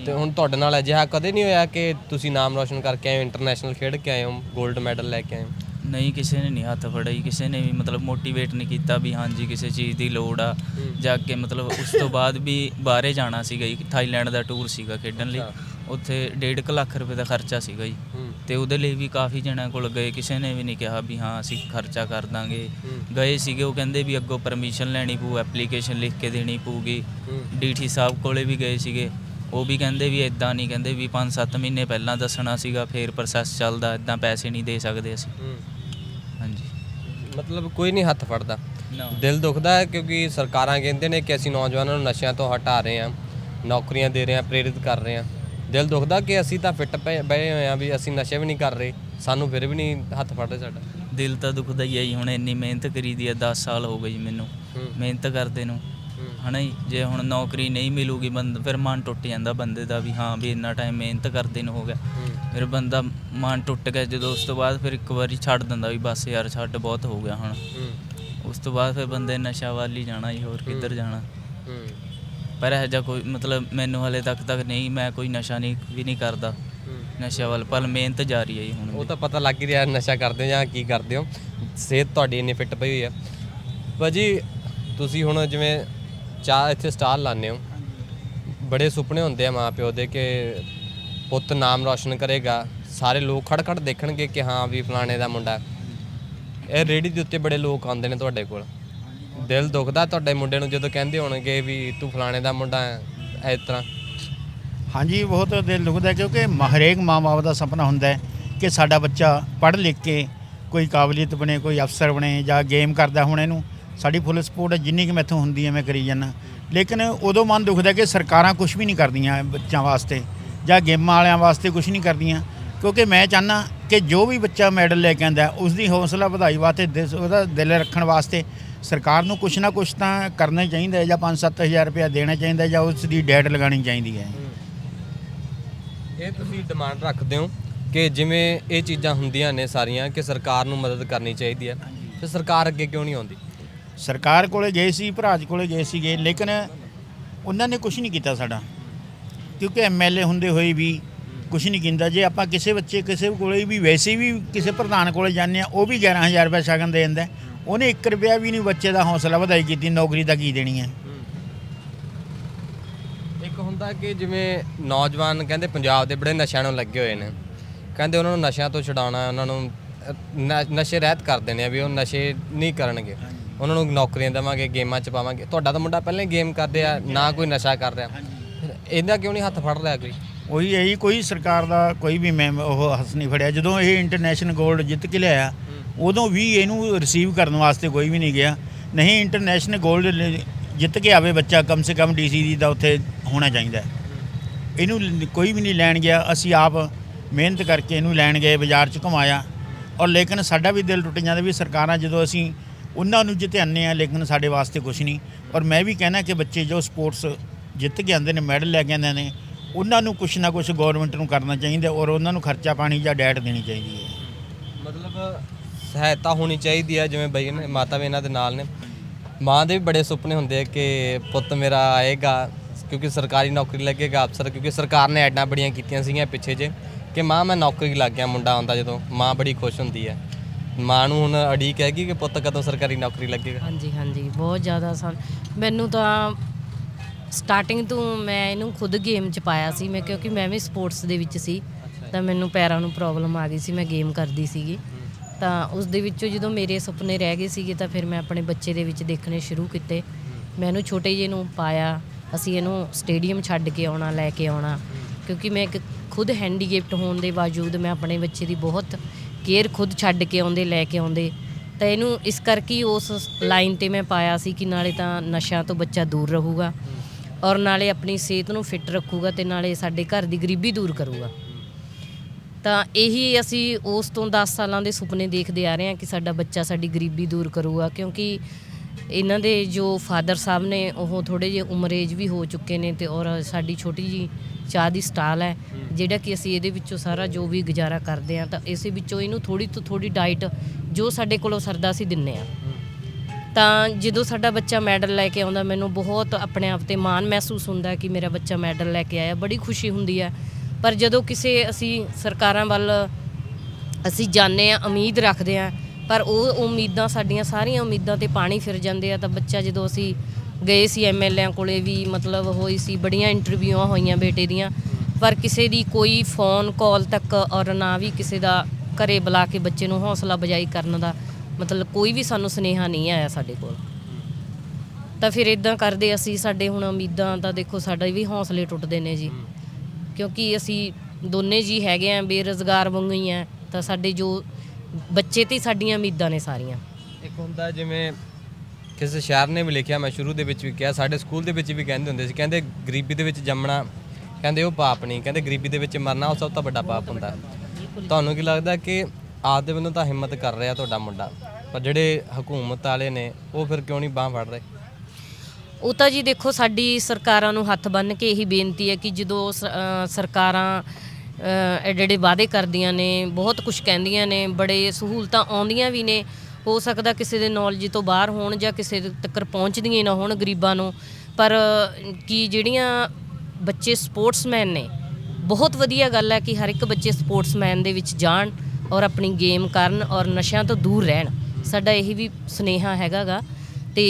ਤੇ ਹੁਣ ਤੁਹਾਡੇ ਨਾਲ ਅਜਿਹਾ ਕਦੇ ਨਹੀਂ ਹੋਇਆ ਕਿ ਤੁਸੀਂ ਨਾਮ ਰੌਸ਼ਨ ਕਰਕੇ ਆਏ ਹੋ ਇੰਟਰਨੈਸ਼ਨਲ ਖੇਡ ਕੇ ਆਏ ਹੋ 골ਡ ਮੈਡਲ ਲੈ ਕੇ ਆਏ ਹੋ? ਨਹੀਂ ਕਿਸੇ ਨੇ ਨਹੀਂ ਹੱਥ ਫੜਿਆ ਜੀ, ਕਿਸੇ ਨੇ ਵੀ ਮਤਲਬ ਮੋਟੀਵੇਟ ਨਹੀਂ ਕੀਤਾ ਵੀ ਹਾਂਜੀ ਕਿਸੇ ਚੀਜ਼ ਦੀ ਲੋੜ ਆ। ਜਾ ਕੇ ਮਤਲਬ ਉਸ ਤੋਂ ਬਾਅਦ ਵੀ ਬਾਹਰੇ ਜਾਣਾ ਸੀਗਾ ਜੀ ਥਾਈਲੈਂਡ ਦਾ ਟੂਰ ਸੀਗਾ ਖੇਡਣ ਲਈ। ਉੱਥੇ 1.5 ਲੱਖ ਰੁਪਏ ਦਾ ਖਰਚਾ ਸੀਗਾ ਜੀ। ਤੇ ਉਹਦੇ ਲਈ ਵੀ ਕਾਫੀ ਜਣਿਆਂ ਕੋਲ ਗਏ। ਕਿਸੇ ਨੇ ਵੀ ਨਹੀਂ ਕਿਹਾ ਵੀ ਹਾਂ ਅਸੀਂ ਖਰਚਾ ਕਰ ਦਾਂਗੇ। ਗਏ ਸੀਗੇ ਉਹ ਕਹਿੰਦੇ ਵੀ ਅੱਗੋਂ ਪਰਮਿਸ਼ਨ ਲੈਣੀ ਪਊ ਐਪਲੀਕੇਸ਼ਨ ਲਿਖ ਕੇ ਦੇਣੀ ਪਊਗੀ। ਡੀਟੀ ਸਾਹਿਬ ਕੋਲੇ ਵੀ ਗਏ ਸੀਗੇ। ਉਹ ਵੀ ਕਹਿੰਦੇ ਵੀ ਇਦਾਂ ਨਹੀਂ ਕਹਿੰਦੇ ਵੀ 5-7 ਮਹੀਨੇ ਪਹਿਲਾਂ ਦੱਸਣਾ ਸੀਗਾ ਫੇਰ ਪ੍ਰੋਸੈਸ ਚੱਲਦਾ ਇਦਾਂ ਪੈਸੇ ਨਹੀਂ ਦੇ ਸਕਦੇ ਅਸੀਂ। ਹਾਂਜੀ। ਮਤਲਬ ਕੋਈ ਨਹੀਂ ਹੱਥ ਫੜਦਾ। ਦਿਲ ਦੁਖਦਾ ਹੈ ਕਿਉਂਕਿ ਸਰਕਾਰਾਂ ਕਹਿੰਦੇ ਨੇ ਕਿ ਅਸੀਂ ਨੌਜਵਾਨਾਂ ਨੂੰ ਨਸ਼ਿਆਂ ਤੋਂ ਹਟਾ ਰਹੇ ਹਾਂ ਨੌਕਰੀਆਂ ਦੇ ਰਹੇ ਹਾਂ ਪ੍ਰੇਰਿਤ ਕਰ ਰਹੇ ਹਾਂ। ਦਿਲ ਦੁਖਦਾ ਕਿ ਅਸੀਂ ਤਾਂ ਫਿੱਟ ਪਏ ਬਏ ਹੋਏ ਹਾਂ ਵੀ ਅਸੀਂ ਨਸ਼ੇ ਵੀ ਨਹੀਂ ਕਰ ਰਹੇ। ਸਾਨੂੰ ਫਿਰ ਵੀ ਨਹੀਂ ਹੱਥ ਫੜ ਰਹੇ ਸਾਡਾ। ਦਿਲ ਤਾਂ ਦੁਖਦਾ ਹੀ ਹੈ ਜੀ ਹੁਣ ਇੰਨੀ ਮਿਹਨਤ ਕਰੀਦੀ ਹੈ 10 ਸਾਲ ਹੋ ਗਏ ਜੀ ਮੈਨੂੰ ਮਿਹਨਤ ਕਰਦੇ ਨੂੰ। ਹਨਾ ਜੀ ਜੇ ਹੁਣ ਨੌਕਰੀ ਨਹੀਂ ਮਿਲੂਗੀ ਬੰਦ ਫਿਰ ਮਨ ਟੁੱਟ ਜਾਂਦਾ ਬੰਦੇ ਦਾ ਵੀ ਹਾਂ ਵੀ ਇੰਨਾ ਟਾਈਮ ਮਿਹਨਤ ਕਰਦੇ ਨੂੰ ਹੋ ਗਿਆ। ਫਿਰ ਬੰਦਾ ਮਨ ਟੁੱਟ ਗਿਆ ਜਦੋਂ ਉਸ ਤੋਂ ਬਾਅਦ ਫਿਰ ਇੱਕ ਵਾਰੀ ਛੱਡ ਦਿੰਦਾ ਵੀ ਬਸ ਯਾਰ ਛੱਡ ਬਹੁਤ ਹੋ ਗਿਆ ਹੁਣ। ਉਸ ਤੋਂ ਬਾਅਦ ਫਿਰ ਬੰਦੇ ਨਸ਼ਾ ਵੱਲ ਹੀ ਜਾਣਾ ਜੀ ਹੋਰ ਕਿੱਧਰ ਜਾਣਾ। ਪਰ ਇਹ ਜਿਹਾ ਕੋਈ ਮਤਲਬ ਮੈਨੂੰ ਹਲੇ ਤੱਕ ਤੱਕ ਨਹੀਂ ਮੈਂ ਕੋਈ ਨਸ਼ਾ ਨਹੀਂ ਵੀ ਨਹੀਂ ਕਰਦਾ ਨਸ਼ਾ ਵੱਲ ਪਰ ਮਿਹਨਤ ਜਾਰੀ ਹੈ ਜੀ ਹੁਣ ਉਹ। ਤਾਂ ਪਤਾ ਲੱਗ ਹੀ ਰਿਹਾ ਨਸ਼ਾ ਕਰਦੇ ਹੋ ਜਾਂ ਕੀ ਕਰਦੇ ਹੋ। ਸਿਹਤ ਤੁਹਾਡੀ ਇੰਨੀ ਫਿੱਟ ਪਈ ਹੋਈ ਹੈ। ਭਾਜੀ ਤੁਸੀਂ ਹੁਣ ਜਿਵੇਂ ਚਾਹ ਇੱਥੇ ਸਟਾਲ ਲਾਉਂਦੇ ਹੋ। ਬੜੇ ਸੁਪਨੇ ਹੁੰਦੇ ਆ ਮਾਂ ਪਿਓ ਦੇ ਕਿ ਪੁੱਤ ਨਾਮ ਰੌਸ਼ਨ ਕਰੇਗਾ। ਸਾਰੇ ਲੋਕ ਖੜ ਖੜ ਦੇਖਣਗੇ ਕਿ ਹਾਂ ਵੀ ਫਲਾਣੇ ਦਾ ਮੁੰਡਾ। ਇਹ ਰੇੜੀ ਦੇ ਉੱਤੇ ਬੜੇ ਲੋਕ ਆਉਂਦੇ ਨੇ ਤੁਹਾਡੇ ਕੋਲ। ਦਿਲ ਦੁਖਦਾ ਤੁਹਾਡੇ ਮੁੰਡੇ ਨੂੰ ਜਦੋਂ ਕਹਿੰਦੇ ਹੋਣਗੇ ਵੀ ਤੂੰ ਫਲਾਣੇ ਦਾ ਮੁੰਡਾ ਹੈ, ਇਸ ਤਰ੍ਹਾਂ? ਹਾਂਜੀ, ਬਹੁਤ ਦਿਲ ਦੁਖਦਾ ਹੈ ਕਿਉਂਕਿ ਮ- ਹਰੇਕ ਮਾਂ-ਬਾਪ ਦਾ ਸੁਪਨਾ ਹੁੰਦਾ ਹੈ ਕਿ ਸਾਡਾ ਬੱਚਾ ਪੜ੍ਹ ਲਿਖ ਕੇ ਕੋਈ ਕਾਬਲੀਅਤ ਬਣੇ, ਕੋਈ ਅਫਸਰ ਬਣੇ ਜਾਂ ਗੇਮ ਕਰਦਾ ਹੁਣ ਇਹਨੂੰ। ਸਾਡੀ ਫੁੱਲ ਸਪੋਰਟ ਜਿੰਨੀ ਕਿ ਮੈਥੋਂ ਹੁੰਦੀ ਹੈ ਮੈਂ ਕਰੀ ਜਾਂਦਾ। ਲੇਕਿਨ ਉਦੋਂ ਮਨ ਦੁਖਦਾ ਕਿ ਸਰਕਾਰਾਂ ਕੁਝ ਵੀ ਨਹੀਂ ਕਰਦੀਆਂ ਬੱਚਿਆਂ ਵਾਸਤੇ ਜਾਂ ਗੇਮਾਂ ਵਾਲਿਆਂ ਵਾਸਤੇ ਕੁਝ ਨਹੀਂ ਕਰਦੀਆਂ। ਕਿਉਂਕਿ ਮੈਂ ਚਾਹਨਾ ਕਿ ਜੋ ਵੀ ਬੱਚਾ ਮੈਡਲ ਲੈ ਕੇ ਆਂਦਾ ਉਸ ਦੀ ਹੌਸਲਾ ਵਧਾਈ ਵਾਸਤੇ, ਦਿਸ- ਉਹਦਾ ਦਿਲ ਰੱਖਣ ਵਾਸਤੇ ਸਰਕਾਰ ਨੂੰ ਕੁਝ ਨਾ ਕੁਝ ਤਾਂ ਕਰਨਾ ਹੀ ਚਾਹੀਦਾ ਹੈ ਜਾਂ 5-7000 ਰੁਪਇਆ ਦੇਣਾ ਚਾਹੀਦਾ ਹੈ ਜਾਂ ਉਸ ਦੀ ਡੈਟ ਲਗਾਉਣੀ ਚਾਹੀਦੀ ਹੈ। ਇਹ ਤੁਸੀਂ ਡਿਮਾਂਡ ਰੱਖਦੇ ਹੋ ਕਿ ਜਿਵੇਂ ਇਹ ਚੀਜ਼ਾਂ ਹੁੰਦੀਆਂ ਨੇ ਸਾਰੀਆਂ ਕਿ ਸਰਕਾਰ ਨੂੰ ਮਦਦ ਕਰਨੀ ਚਾਹੀਦੀ ਹੈ। ਤੇ ਸਰਕਾਰ ਅੱਗੇ ਕਿਉਂ ਨਹੀਂ ਆਉਂਦੀ? ਸਰਕਾਰ ਕੋਲੇ ਗਏ ਸੀ ਭਰਾਜ ਕੋਲੇ ਗਏ ਸੀਗੇ ਲੇਕਿਨ ਉਹਨਾਂ ਨੇ ਕੁਝ ਨਹੀਂ ਕੀਤਾ ਸਾਡਾ। ਕਿਉਂਕਿ ਐਮਐਲਏ ਹੁੰਦੇ ਹੋਏ ਵੀ ਕੁਝ ਨਹੀਂ ਕੀਤਾ ਜੇ ਆਪਾਂ ਕਿਸੇ ਬੱਚੇ ਕਿਸੇ ਕੋਲੇ ਵੀ ਵੈਸੇ ਵੀ ਕਿਸੇ ਪ੍ਰਧਾਨ ਕੋਲੇ ਜਾਂਦੇ ਆ ਉਹ ਵੀ 11000 ਰੁਪਏ ਸ਼ਗਨ ਦੇ ਦਿੰਦਾ ਉਹਨੇ 1 ਰੁਪਿਆ ਵੀ ਨਹੀਂ ਬੱਚੇ ਦਾ ਹੌਸਲਾ ਵਧਾਈ ਕੀਤੀ ਨੌਕਰੀ ਦਾ ਕੀ ਦੇਣੀ ਹੈ? ਇੱਕ ਹੁੰਦਾ ਕਿ ਜਿਵੇਂ ਨੌਜਵਾਨ ਕਹਿੰਦੇ ਪੰਜਾਬ ਦੇ ਬੜੇ ਨਸ਼ਿਆਂ ਨੂੰ ਲੱਗੇ ਹੋਏ ਨੇ। ਕਹਿੰਦੇ ਉਹਨਾਂ ਨੂੰ ਨਸ਼ਿਆਂ ਤੋਂ ਛਡਾਉਣਾ ਉਹਨਾਂ ਨ- ਨਸ਼ੇ ਰਹਿਤ ਕਰ ਦੇਣੇ ਆ ਵੀ ਉਹ ਨਸ਼ੇ ਨਹੀਂ ਕਰਨਗੇ। ਉਹਨਾਂ ਨੂੰ ਨੌਕਰੀਆਂ ਦੇਵਾਂਗੇ ਗੇਮਾਂ ਚ ਪਾਵਾਂਗੇ। ਤੁਹਾਡਾ ਤਾਂ ਮੁੰਡਾ ਪਹਿਲਾਂ ਹੀ ਗੇਮ ਕਰਦੇ ਆ ਨਾ ਕੋਈ ਨਸ਼ਾ ਕਰ ਰਿਹਾ। ਫਿਰ ਇਹਦਾ ਕਿਉਂ ਨਹੀਂ ਹੱਥ ਫੜ ਰਿਹਾ ਕੋਈ? ਉਹੀ ਇਹੀ ਕੋਈ ਸਰਕਾਰ ਦਾ ਕੋਈ ਵੀ ਮੈਂ ਉਹ ਹੱਸ ਨਹੀਂ ਫੜਿਆ। ਜਦੋਂ ਇਹ ਇੰਟਰਨੈਸ਼ਨਲ 골ਡ ਜਿੱਤ ਕੇ ਲਿਆਇਆ, ਉਦੋਂ ਵੀ ਇਹਨੂੰ ਰਿਸੀਵ ਕਰਨ ਵਾਸਤੇ ਕੋਈ ਵੀ ਨਹੀਂ ਗਿਆ। ਨਹੀਂ ਇੰਟਰਨੈਸ਼ਨਲ 골ਡ ਜਿੱਤ ਕੇ ਆਵੇ ਬੱਚਾ, ਕਮ ਸੇ ਕਮ ਡੀਸੀ ਦਾ ਉੱਥੇ ਹੋਣਾ ਚਾਹੀਦਾ ਇਹਨੂੰ ਕੋਈ ਵੀ ਨਹੀਂ ਲੈਣ ਗਿਆ। ਅਸੀਂ ਆਪ ਮਿਹਨਤ ਕਰਕੇ ਇਹਨੂੰ ਲੈਣ ਗਏ, ਬਾਜ਼ਾਰ 'ਚ ਘੁਮਾਇਆ। ਔਰ ਲੇਕਿਨ ਸਾਡਾ ਵੀ ਦਿਲ ਟੁੱਟ ਜਾਂਦਾ ਵੀ ਸਰਕਾਰਾਂ ਜਦੋਂ ਅਸੀਂ ਉਹਨਾਂ ਨੂੰ ਜਿੱਤਿਆਨੇ ਆ ਲੇਕਿਨ ਸਾਡੇ ਵਾਸਤੇ ਕੁਝ ਨਹੀਂ। ਔਰ ਮੈਂ ਵੀ ਕਹਿਣਾ ਕਿ ਬੱਚੇ ਜੋ ਸਪੋਰਟਸ ਜਿੱਤ ਕੇ ਆਉਂਦੇ ਨੇ ਮੈਡਲ ਲੈ ਕੇ ਆਉਂਦੇ ਨੇ ਉਹਨਾਂ ਨੂੰ ਕੁਛ ਨਾ ਕੁਛ ਗਵਰਨਮੈਂਟ ਨੂੰ ਕਰਨਾ ਚਾਹੀਦਾ ਔਰ ਉਹਨਾਂ ਨੂੰ ਖਰਚਾ ਪਾਣੀ ਜਾਂ ਡੈਟ ਦੇਣੀ ਚਾਹੀਦੀ ਹੈ। ਮਤਲਬ ਸਹਾਇਤਾ ਹੋਣੀ ਚਾਹੀਦੀ ਹੈ ਜਿਵੇਂ ਬਈ ਨੇ ਮਾਤਾ ਵੀ ਇਹਨਾਂ ਦੇ ਨਾਲ ਨੇ। ਮਾਂ ਦੇ ਵੀ ਬੜੇ ਸੁਪਨੇ ਹੁੰਦੇ ਆ ਕਿ ਪੁੱਤ ਮੇਰਾ ਆਏਗਾ ਕਿਉਂਕਿ ਸਰਕਾਰੀ ਨੌਕਰੀ ਲੱਗੇਗਾ ਅਫਸਰ ਕਿਉਂਕਿ ਸਰਕਾਰ ਨੇ ਐਡਾਂ ਬੜੀਆਂ ਕੀਤੀਆਂ ਸੀਗੀਆਂ ਪਿੱਛੇ ਜੇ ਕਿ ਮਾਂ ਮੈਂ ਨੌਕਰੀ ਲੱਗ ਗਿਆ ਮੁੰਡਾ ਆਉਂਦਾ ਜਦੋਂ ਮਾਂ ਬੜੀ ਖੁਸ਼ ਹੁੰਦੀ ਹੈ। ਮਾਂ ਨੂੰ ਹੁਣ ਅੜੀਕ ਹੈਗੀ ਕਿ ਪੁੱਤ ਕਦੋਂ ਸਰਕਾਰੀ ਨੌਕਰੀ ਲੱਗੇਗਾ? ਹਾਂਜੀ ਹਾਂਜੀ ਬਹੁਤ ਜ਼ਿਆਦਾ ਸਨ। ਮੈਨੂੰ ਤਾਂ ਸਟਾਰਟਿੰਗ ਤੋਂ ਮੈਂ ਇਹਨੂੰ ਖੁਦ ਗੇਮ 'ਚ ਪਾਇਆ ਸੀ ਮੈਂ ਕਿਉਂਕਿ ਮੈਂ ਵੀ ਸਪੋਰਟਸ ਦੇ ਵਿੱਚ ਸੀ ਤਾਂ ਮੈਨੂੰ ਪੈਰਾਂ ਨੂੰ ਪ੍ਰੋਬਲਮ ਆ ਗਈ ਸੀ ਮੈਂ ਗੇਮ ਕਰਦੀ ਸੀਗੀ। ਤਾਂ ਉਸ ਦੇ ਵਿੱਚੋਂ ਜਦੋਂ ਮੇਰੇ ਸੁਪਨੇ ਰਹਿ ਗਏ ਸੀਗੇ ਤਾਂ ਫਿਰ ਮੈਂ ਆਪਣੇ ਬੱਚੇ ਦੇ ਵਿੱਚ ਦੇਖਣੇ ਸ਼ੁਰੂ ਕੀਤੇ। ਮੈਂ ਇਹਨੂੰ ਛੋਟੇ ਜਿਹੇ ਨੂੰ ਪਾਇਆ ਅਸੀਂ ਇਹਨੂੰ ਸਟੇਡੀਅਮ ਛੱਡ ਕੇ ਆਉਣਾ ਲੈ ਕੇ ਆਉਣਾ। ਕਿਉਂਕਿ ਮੈਂ ਇੱਕ ਖੁਦ ਹੈਂਡੀਕੈਪਟ ਹੋਣ ਦੇ ਬਾਵਜੂਦ ਮੈਂ ਆਪਣੇ ਬੱਚੇ ਦੀ ਬਹੁਤ ਕੇਅਰ ਖੁਦ ਛੱਡ ਕੇ ਆਉਂਦੇ ਲੈ ਕੇ ਆਉਂਦੇ। ਤਾਂ ਇਹਨੂੰ ਇਸ ਕਰਕੇ ਉਸ ਲਾਈਨ ਤੇ ਮੈਂ ਪਾਇਆ ਸੀ ਕਿ ਨਾਲੇ ਤਾਂ ਨਸ਼ਿਆਂ ਤੋਂ ਬੱਚਾ ਦੂਰ ਰਹੂਗਾ। ਔਰ ਨਾਲੇ ਆਪਣੀ ਸਿਹਤ ਨੂੰ ਫਿੱਟ ਰੱਖੂਗਾ ਤੇ ਨਾਲੇ ਸਾਡੇ ਘਰ ਦੀ ਗਰੀਬੀ ਦੂਰ ਕਰੂਗਾ। ਤਾਂ ਇਹੀ ਅਸੀਂ ਉਸ ਤੋਂ 10 ਸਾਲਾਂ ਦੇ ਸੁਪਨੇ ਦੇਖਦੇ ਆ ਰਹੇ ਹਾਂ ਕਿ ਸਾਡਾ ਬੱਚਾ ਸਾਡੀ ਗਰੀਬੀ ਦੂਰ ਕਰੂਗਾ, ਕਿਉਂਕਿ ਇਹਨਾਂ ਦੇ ਜੋ ਫਾਦਰ ਸਾਹਿਬ ਨੇ ਉਹ ਥੋੜੇ ਜਿਹੇ ਉਮਰੇਜ ਵੀ ਹੋ ਚੁੱਕੇ ਨੇ ਤੇ ਔਰ ਸਾਡੀ ਛੋਟੀ ਜੀ ਚਾਹ ਦੀ ਸਟਾਲ ਹੈ, ਜਿਹੜਾ ਕਿ ਅਸੀਂ ਇਹਦੇ ਵਿੱਚੋਂ ਸਾਰਾ ਜੋ ਵੀ ਗੁਜ਼ਾਰਾ ਕਰਦੇ ਆ ਤਾਂ ਇਸੇ ਵਿੱਚੋਂ ਇਹਨੂੰ ਥੋੜੀ ਤੋਂ ਥੋੜੀ ਡਾਈਟ ਜੋ ਸਾਡੇ ਕੋਲੋਂ ਸਰਦਾ ਅਸੀਂ ਦਿੰਨੇ ਆ ਤਾਂ ਜਦੋਂ ਸਾਡਾ ਬੱਚਾ ਮੈਡਲ ਲੈ ਕੇ ਆਉਂਦਾ, ਮੈਨੂੰ ਬਹੁਤ ਆਪਣੇ ਆਪ ਤੇ ਮਾਣ ਮਹਿਸੂਸ ਹੁੰਦਾ ਕਿ ਮੇਰਾ ਬੱਚਾ ਮੈਡਲ ਲੈ ਕੇ ਆਇਆ। ਬੜੀ ਖੁਸ਼ੀ ਹੁੰਦੀ ਹੈ। ਪਰ ਜਦੋਂ ਕਿਸੇ ਅਸੀਂ ਸਰਕਾਰਾਂ ਵੱਲ ਅਸੀਂ ਜਾਣਦੇ ਆ ਉਮੀਦ ਰੱਖਦੇ ਆ ਪਰ ਉਹ ਉਮੀਦਾਂ ਸਾਡੀਆਂ ਸਾਰੀਆਂ ਉਮੀਦਾਂ ਤੇ ਪਾਣੀ ਫਿਰ ਜਾਂਦੇ ਆ, ਤਾਂ ਬੱਚਾ ਜਦੋਂ ਅਸੀਂ ਗਏ ਸੀ ਐਮਐਲਏਆਂ ਕੋਲੇ ਵੀ, ਮਤਲਬ ਹੋਈ ਸੀ, ਬੜੀਆਂ ਇੰਟਰਵਿਊਆਂ ਹੋਈਆਂ ਬੇਟੇ ਦੀਆਂ। ਪਰ ਕਿਸੇ ਦੀ ਕੋਈ ਫੋਨ ਕਾਲ ਤੱਕ ਔਰ ਨਾ ਵੀ ਕਿਸੇ ਦਾ ਘਰੇ ਬੁਲਾ ਕੇ ਬੱਚੇ ਨੂੰ ਹੌਸਲਾ ਬਜਾਈ ਕਰਨ ਦਾ ਮਤਲਬ ਕੋਈ ਵੀ ਸਾਨੂੰ ਸੁਨੇਹਾ ਨਹੀਂ ਆਇਆ ਸਾਡੇ ਕੋਲ। ਤਾਂ ਫਿਰ ਇਦਾਂ ਕਰਦੇ ਅਸੀਂ ਸਾਡੇ ਹੁਣ ਉਮੀਦਾਂ ਤਾਂ ਦੇਖੋ ਸਾਡੇ ਵੀ ਹੌਸਲੇ ਟੁੱਟਦੇ ਨੇ ਜੀ। ਕਿਉਂਕਿ ਅਸੀਂ ਦੋਨੇ ਜੀ ਹੈਗੇ ਆ ਬੇਰੁਜ਼ਗਾਰ ਵਾਂਗੂ ਹੀ ਆ ਤਾਂ ਸਾਡੇ ਜੋ ਬੱਚੇ ਤੇ ਸਾਡੀਆਂ ਉਮੀਦਾਂ ਨੇ ਸਾਰੀਆਂ। ਇੱਕ ਹੁੰਦਾ ਜਿਵੇਂ ਕਿਸੇ ਸ਼ਾਇਰ ਨੇ ਵੀ ਲਿਖਿਆ ਮੈਂ ਸ਼ੁਰੂ ਦੇ ਵਿੱਚ ਵੀ ਕਿਹਾ ਸਾਡੇ ਸਕੂਲ ਦੇ ਵਿੱਚ ਵੀ ਕਹਿੰਦੇ ਹੁੰਦੇ ਸੀ ਕਹਿੰਦੇ ਗਰੀਬੀ ਦੇ ਵਿੱਚ ਜੰਮਣਾ ਕਹਿੰਦੇ ਉਹ ਪਾਪ ਨਹੀਂ ਕਹਿੰਦੇ ਗਰੀਬੀ ਦੇ ਵਿੱਚ ਮਰਨਾ ਉਹ ਸਭ ਤੋਂ ਵੱਡਾ ਪਾਪ ਹੁੰਦਾ। ਤੁਹਾਨੂੰ ਕੀ ਲੱਗਦਾ ਕਿ ਆਪਦੇ ਵੱਲੋਂ ਤਾਂ ਹਿੰਮਤ ਕਰ ਰਿਹਾ ਤੁਹਾਡਾ ਮੁੰਡਾ ਪਰ ਜਿਹੜੇ ਹਕੂਮਤ ਵਾਲੇ ਨੇ ਉਹ ਫਿਰ ਕਿਉਂ ਨਹੀਂ ਬਾਹ ਫੜ ਰਹੇ? ਉਹ ਤਾਂ ਜੀ ਦੇਖੋ ਸਾਡੀ ਸਰਕਾਰਾਂ ਨੂੰ ਹੱਥ ਬੰਨ੍ਹ ਕੇ ਇਹੀ ਬੇਨਤੀ ਹੈ ਕਿ ਜਦੋਂ ਸ- ਅ, ਸਰਕਾਰਾਂ ਅ, ਐਡੇ ਐਡੇ ਵਾਅਦੇ ਕਰਦੀਆਂ ਨੇ ਬਹੁਤ ਕੁਝ ਕਹਿੰਦੀਆਂ ਨੇ ਬੜੇ ਸਹੂਲਤਾਂ ਆਉਂਦੀਆਂ ਵੀ ਨੇ ਹੋ ਸਕਦਾ ਕਿਸੇ ਦੇ ਨੌਲੇਜ ਤੋਂ ਬਾਹਰ ਹੋਣ ਜਾਂ ਕਿਸੇ ਤੱਕ ਪਹੁੰਚਦੀਆਂ ਹੀ ਨਾ ਹੋਣ ਗਰੀਬਾਂ ਨੂੰ। ਪਰ ਕੀ ਜਿਹੜੀਆਂ ਬੱਚੇ ਸਪੋਰਟਸਮੈਨ ਨੇ ਬਹੁਤ ਵਧੀਆ ਗੱਲ ਹੈ ਕਿ ਹਰ ਇੱਕ ਬੱਚੇ ਸਪੋਰਟਸਮੈਨ ਦੇ ਵਿੱਚ ਜਾਣ। ਔਰ ਆਪਣੀ ਗੇਮ ਕਰਨ ਔਰ ਨਸ਼ਿਆਂ ਤੋਂ ਦੂਰ ਰਹਿਣ। ਸਾਡਾ ਇਹੀ ਵੀ ਸੁਨੇਹਾ ਹੈਗਾਗਾ। ਤੇ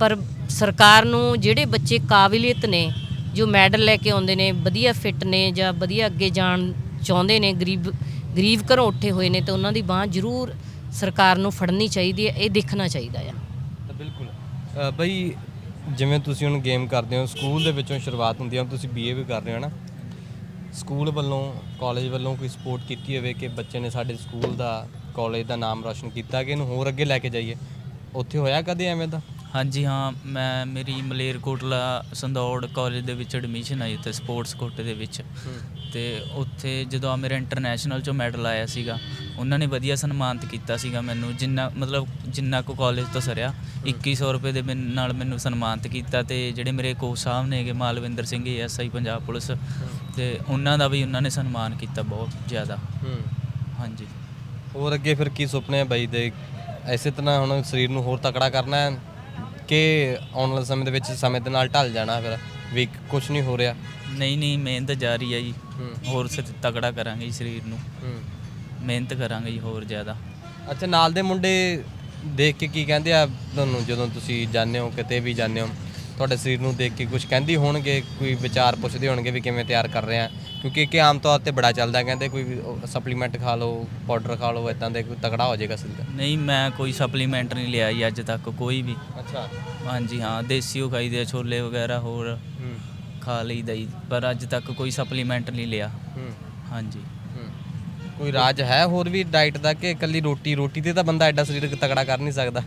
ਪਰ ਸਰਕਾਰ ਨੂੰ ਜਿਹੜੇ ਬੱਚੇ ਕਾਬਲੀਅਤ ਨੇ, ਜੋ ਮੈਡਲ ਲੈ ਕੇ ਆਉਂਦੇ ਨੇ, ਵਧੀਆ ਫਿੱਟ ਨੇ ਜਾਂ ਵਧੀਆ ਅੱਗੇ ਜਾਣ ਚਾਹੁੰਦੇ ਨੇ, ਗਰੀਬ ਗਰੀਬ ਘਰੋਂ ਉੱਠੇ ਹੋਏ ਨੇ, ਤੇ ਉਹਨਾਂ ਦੀ ਬਾਹ ਜ਼ਰੂਰ ਸਰਕਾਰ ਨੂੰ ਫੜਨੀ ਚਾਹੀਦੀ ਹੈ, ਇਹ ਦੇਖਣਾ ਚਾਹੀਦਾ ਆ। ਬਿਲਕੁਲ। ਬਈ, ਜਿਵੇਂ ਤੁਸੀਂ ਹੁਣ ਗੇਮ ਕਰਦੇ ਹੋ, ਸਕੂਲ ਦੇ ਵਿੱਚੋਂ ਸ਼ੁਰੂਆਤ ਹੁੰਦੀ ਹੈ ਹੁਣ ਤੁਸੀਂ ਬੀਏ ਵੀ ਕਰ ਰਹੇ ਹੋ ਨਾ ਸਕੂਲ ਵੱਲੋਂ ਕਾਲਜ ਵੱਲੋਂ ਕੋਈ ਸਪੋਰਟ ਕੀਤੀ ਹੋਵੇ ਕਿ ਬੱਚੇ ਨੇ ਸਾਡੇ ਸਕੂਲ ਦਾ ਕਾਲਜ ਦਾ ਨਾਮ ਰੌਸ਼ਨ ਕੀਤਾ ਕਿ ਇਹਨੂੰ ਹੋਰ ਅੱਗੇ ਲੈ ਕੇ ਜਾਈਏ? ਉੱਥੇ ਹੋਇਆ ਕਦੇ ਐਵੇਂ ਦਾ? ਹਾਂਜੀ ਹਾਂ ਮੈਂ ਮੇਰੀ ਮਲੇਰਕੋਟਲਾ ਸੰਦੌੜ ਕਾਲਜ ਦੇ ਵਿੱਚ ਐਡਮਿਸ਼ਨ ਆਈ ਤੇ ਸਪੋਰਟਸ ਕੋਟੇ ਦੇ ਵਿੱਚ। ਤੇ ਉੱਥੇ ਜਦੋਂ ਆ ਮੇਰਾ ਇੰਟਰਨੈਸ਼ਨਲ ਚੋਂ ਮੈਡਲ ਆਇਆ ਸੀਗਾ ਉਹਨਾਂ ਨੇ ਵਧੀਆ ਸਨਮਾਨਿਤ ਕੀਤਾ ਸੀਗਾ ਮੈਨੂੰ ਜਿੰਨਾ ਮਤਲਬ ਜਿੰਨਾ ਕੋ ਕਾਲਜ ਤੋਂ ਸਰਿਆ 2100 ਰੁਪਏ ਦੇ ਮੈਨ- ਨਾਲ ਮੈਨੂੰ ਸਨਮਾਨਿਤ ਕੀਤਾ ਤੇ ਜਿਹੜੇ ਮੇਰੇ ਕੋਚ ਸਾਹਿਬ ਨੇਗੇ ਮਾਲਵਿੰਦਰ ਸਿੰਘ ਐਸਆਈ ਪੰਜਾਬ ਪੁਲਿਸ ਤੇ ਉਹਨਾਂ ਦਾ ਵੀ ਉਹਨਾਂ ਨੇ ਸਨਮਾਨ ਕੀਤਾ ਬਹੁਤ ਜ਼ਿਆਦਾ। ਹੂੰ। ਹਾਂਜੀ। ਹੋਰ ਅੱਗੇ ਫਿਰ ਕੀ ਸੁਪਨੇ ਆ ਬਾਈ ਦੇ? ਐਸੇ ਤਰ੍ਹਾਂ ਹੁਣ ਸਰੀਰ ਨੂੰ ਹੋਰ ਤਕੜਾ ਕਰਨਾ ਹੈ ਕਿ ਆਉਣ ਵਾਲੇ ਸਮੇਂ ਦੇ ਵਿੱਚ ਸਮੇਂ ਦੇ ਨਾਲ ਢਲ ਜਾਣਾ ਫਿਰ ਵੀ ਕੁਝ ਨਹੀਂ ਹੋ ਰਿਹਾ। ਨਹੀਂ ਨਹੀਂ ਮਿਹਨਤ ਜਾਰੀ ਹੈ ਜੀ। ਹੂੰ। ਹੋਰ ਸ ਤਕੜਾ ਕਰਾਂਗੇ ਜੀ ਸਰੀਰ ਨੂੰ। ਹੂੰ। ਮਿਹਨਤ ਕਰਾਂਗੇ ਜੀ ਹੋਰ ਜ਼ਿਆਦਾ। ਅੱਛਾ ਨਾਲ ਦੇ ਮੁੰਡੇ ਦੇਖ ਕੇ ਕੀ ਕਹਿੰਦੇ ਆ ਤੁਹਾਨੂੰ ਜਦੋਂ ਤੁਸੀਂ ਜਾਂਦੇ ਹੋ ਕਿਤੇ ਵੀ ਜਾਂਦੇ ਹੋ ਤੁਹਾਡੇ ਸਰੀਰ ਨੂੰ ਦੇਖ ਕੇ ਕੁਝ ਕਹਿੰਦੀ ਹੋਣਗੇ? ਕੋਈ ਵਿਚਾਰ ਪੁੱਛਦੇ ਹੋਣਗੇ ਵੀ ਕਿਵੇਂ ਤਿਆਰ ਕਰ ਰਹੇ ਆ? ਕਿਉਂਕਿ ਕਿ ਆਮ ਤੌਰ ਤੇ ਬੜਾ ਚੱਲਦਾ ਕਹਿੰਦੇ ਕੋਈ ਸਪਲੀਮੈਂਟ ਖਾ ਲਓ ਪਾਊਡਰ ਖਾ ਲਓ ਇਦਾਂ ਦੇ ਕੋਈ ਤਕੜਾ ਹੋ ਜਾਏਗਾ ਸਰੀਰ। ਨਹੀਂ ਮੈਂ ਕੋਈ ਸਪਲੀਮੈਂਟ ਨਹੀਂ ਲਿਆ ਜੀ ਅੱਜ ਤੱਕ ਕੋਈ ਵੀ। ਅੱਛਾ। ਹਾਂਜੀ ਹਾਂ ਦੇਸੀ ਉਹ ਖਾਈਦੇ ਆ ਛੋਲੇ ਵਗੈਰਾ ਹੋਰ। ਹੂੰ। ਖਾ ਲਈਦਾ ਜੀ ਪਰ ਅੱਜ ਤੱਕ ਕੋਈ ਸਪਲੀਮੈਂਟ ਨਹੀਂ ਲਿਆ। ਹੂੰ। ਹਾਂਜੀ। ਕੋਈ ਰਾਜ ਹੈ ਹੋਰ ਵੀ ਡਾਈਟ ਦਾ ਕਿ ਇਕੱਲੀ ਰੋਟੀ ਰੋਟੀ ਤੇ ਤਾਂ ਬੰਦਾ ਐਡਾ ਸਰੀਰਕ ਤਕੜਾ ਕਰ ਨਹੀਂ ਸਕਦਾ?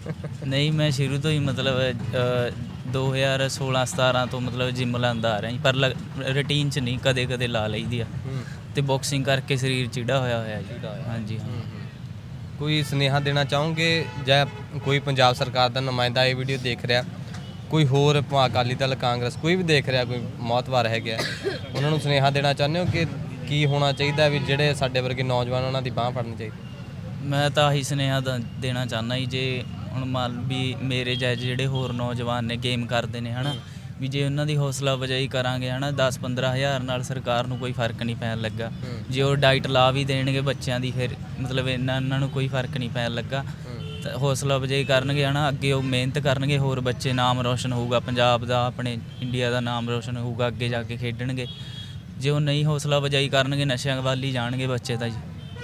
ਨਹੀਂ ਮੈਂ ਸ਼ੁਰੂ ਤੋਂ ਹੀ ਮਤਲਬ ਅ, 2016 17 ਤੋਂ ਮਤਲਬ ਜਿਮ ਲਾਉਂਦਾ ਆ ਰਿਹਾ ਜੀ ਪਰ ਰੁਟੀਨ ਚ ਨਹੀਂ ਕਦੇ ਕਦੇ ਲਾ ਲਈਦੀ ਆ। ਤੇ ਬਾਕਸਿੰਗ ਕਰਕੇ ਸਰੀਰ ਚਿੜਾ ਹੋਇਆ ਹੋਇਆ ਜੀ। ਹਾਂਜੀ ਹਾਂ। ਕੋਈ ਸੁਨੇਹਾ ਦੇਣਾ ਚਾਹੋਗੇ ਜਾਂ ਕੋਈ ਪੰਜਾਬ ਸਰਕਾਰ ਦਾ ਨੁਮਾਇੰਦਾ ਇਹ ਵੀਡੀਓ ਦੇਖ ਰਿਹਾ? ਕੋਈ ਹੋਰ ਭਾਵੇਂ ਅਕਾਲੀ ਦਲ ਕਾਂਗਰਸ ਕੋਈ ਵੀ ਦੇਖ ਰਿਹਾ ਕੋਈ ਮੌਤਵਾਰ ਹੈਗਾ ਉਹਨਾਂ ਨੂੰ ਸੁਨੇਹਾ ਦੇਣਾ ਚਾਹੁੰਦੇ ਹੋ ਕਿ ਕੀ ਹੋਣਾ ਚਾਹੀਦਾ ਵੀ ਜਿਹੜੇ ਸਾਡੇ ਵਰਗੇ ਨੌਜਵਾਨ ਉਹਨਾਂ ਦੀ ਬਾਹ ਫੜਨੀ ਚਾਹੀਦੀ? ਮੈਂ ਤਾਂ ਆਹੀ ਸੁਨੇਹਾ ਦੇਣਾ ਚਾਹੁੰਦਾ ਜੀ ਜੇ ਹੁਣ ਮੰਨ ਵੀ ਮੇਰੇ ਜਿਹੇ ਜਿਹੜੇ ਹੋਰ ਨੌਜਵਾਨ ਨੇ ਗੇਮ ਕਰਦੇ ਨੇ ਹਨਾ ਵੀ ਜੇ ਉਹਨਾਂ ਦੀ ਹੌਸਲਾ ਅਫਜ਼ਾਈ ਕਰਾਂਗੇ ਹਨਾ 10 15000 ਨਾਲ ਸਰਕਾਰ ਨੂੰ ਕੋਈ ਫ਼ਰਕ ਨਹੀਂ ਪੈਣ ਲੱਗਾ। ਜੇ ਉਹ ਡਾਈਟ ਲਾ ਵੀ ਦੇਣਗੇ ਬੱਚਿਆਂ ਦੀ ਫਿਰ ਮਤਲਬ ਇਹਨਾਂ ਨੂੰ ਕੋਈ ਫ਼ਰਕ ਨਹੀਂ ਪੈਣ ਲੱਗਾ। ਹੌਸਲਾ ਅਫਜ਼ਾਈ ਕਰਨਗੇ ਹਨਾ ਅੱਗੇ ਉਹ ਮਿਹਨਤ ਕਰਨਗੇ ਹੋਰ ਬੱਚੇ ਨਾਮ ਰੋਸ਼ਨ ਹੋਊਗਾ ਪੰਜਾਬ ਦਾ ਆਪਣੇ ਇੰਡੀਆ ਦਾ ਨਾਮ ਰੋਸ਼ਨ ਹੋਊਗਾ ਅੱਗੇ ਜਾ ਕੇ ਖੇਡਣਗੇ। ਜੇ ਉਹ ਨਹੀਂ ਹੌਸਲਾ ਅਫਜ਼ਾਈ ਕਰਨਗੇ ਨਸ਼ਿਆਂ ਵੱਲ ਹੀ ਜਾਣਗੇ ਬੱਚੇ ਤਾਂ ਜੀ।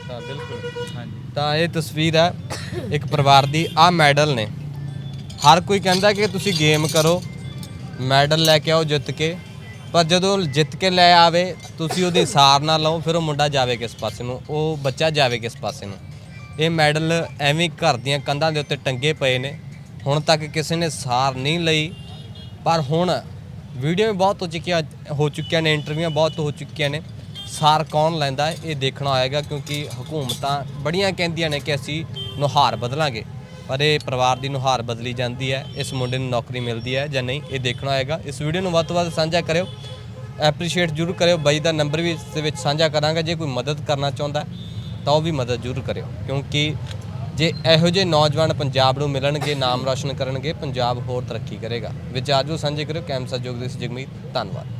ਤਾਂ ਬਿਲਕੁਲ। ਹਾਂਜੀ। ਤਾਂ ਇਹ ਤਸਵੀਰ ਹੈ ਇੱਕ ਪਰਿਵਾਰ ਦੀ ਆ ਮੈਡਲ ਨੇ। ਹਰ ਕੋਈ ਕਹਿੰਦਾ ਕਿ ਤੁਸੀਂ ਗੇਮ ਕਰੋ ਮੈਡਲ ਲੈ ਕੇ ਆਓ ਜਿੱਤ ਕੇ ਪਰ ਜਦੋਂ ਜਿੱਤ ਕੇ ਲੈ ਆਵੇ ਤੁਸੀਂ ਉਹਦੀ ਸਾਰ ਨਾ ਲਓ ਫਿਰ ਉਹ ਮੁੰਡਾ ਜਾਵੇ ਕਿਸ ਪਾਸੇ ਨੂੰ ਉਹ ਬੱਚਾ ਜਾਵੇ ਕਿਸ ਪਾਸੇ ਨੂੰ। ਇਹ ਮੈਡਲ ਐਵੇਂ ਘਰ ਦੀਆਂ ਕੰਧਾਂ ਦੇ ਉੱਤੇ ਟੰਗੇ ਪਏ ਨੇ। ਹੁਣ ਤੱਕ ਕਿਸੇ ਨੇ ਸਾਰ ਨਹੀਂ ਲਈ, ਪਰ ਹੁਣ ਵੀਡੀਓ ਵੀ ਬਹੁਤ ਹੋ ਚੁੱਕੀਆਂ ਹੋ ਚੁੱਕੀਆਂ ਨੇ, ਇੰਟਰਵਿਊਆਂ ਬਹੁਤ ਹੋ ਚੁੱਕੀਆਂ ਨੇ। ਸਾਰ ਕੌਣ ਲੈਂਦਾ ਇਹ ਦੇਖਣਾ ਹੋਏਗਾ, ਕਿਉਂਕਿ ਹਕੂਮਤਾਂ ਬੜੀਆਂ ਕਹਿੰਦੀਆਂ ਨੇ ਕਿ ਅਸੀਂ ਨੁਹਾਰ ਬਦਲਾਂਗੇ। ਪਰ ਇਹ ਪਰਿਵਾਰ ਦੀ ਨੁਹਾਰ ਬਦਲੀ ਜਾਂਦੀ ਹੈ, ਇਸ ਮੁੰਡੇ ਨੂੰ ਨੌਕਰੀ ਮਿਲਦੀ ਹੈ ਜਾਂ ਨਹੀਂ, ਇਹ ਦੇਖਣਾ ਹੋਏਗਾ। ਇਸ ਵੀਡੀਓ ਨੂੰ ਵੱਧ ਤੋਂ ਵੱਧ ਸਾਂਝਾ ਕਰਿਓ। ਐਪਰੀਸ਼ੀਏਟ ਜ਼ਰੂਰ ਕਰਿਓ। ਬਾਈ ਦਾ ਨੰਬਰ ਵੀ ਇਸ ਦੇ ਵਿੱਚ ਸਾਂਝਾ ਕਰਾਂਗਾ, ਜੇ ਕੋਈ ਮਦਦ ਕਰਨਾ ਚਾਹੁੰਦਾ ਤਾਂ ਉਹ ਵੀ ਮਦਦ ਜ਼ਰੂਰ ਕਰਿਓ, ਕਿਉਂਕਿ ਜੇ ਇਹੋ ਜਿਹੇ ਨੌਜਵਾਨ ਪੰਜਾਬ ਨੂੰ ਮਿਲਣਗੇ, ਨਾਮ ਰੌਸ਼ਨ ਕਰਨਗੇ, ਪੰਜਾਬ ਹੋਰ ਤਰੱਕੀ ਕਰੇਗਾ। ਵਿਚਾਰ ਜੋ ਸਾਂਝੇ ਕਰਿਓ ਕੈਮਸਾ ਜੋਗਦੇਸ਼ ਜਗਮੀਤ, ਧੰਨਵਾਦ।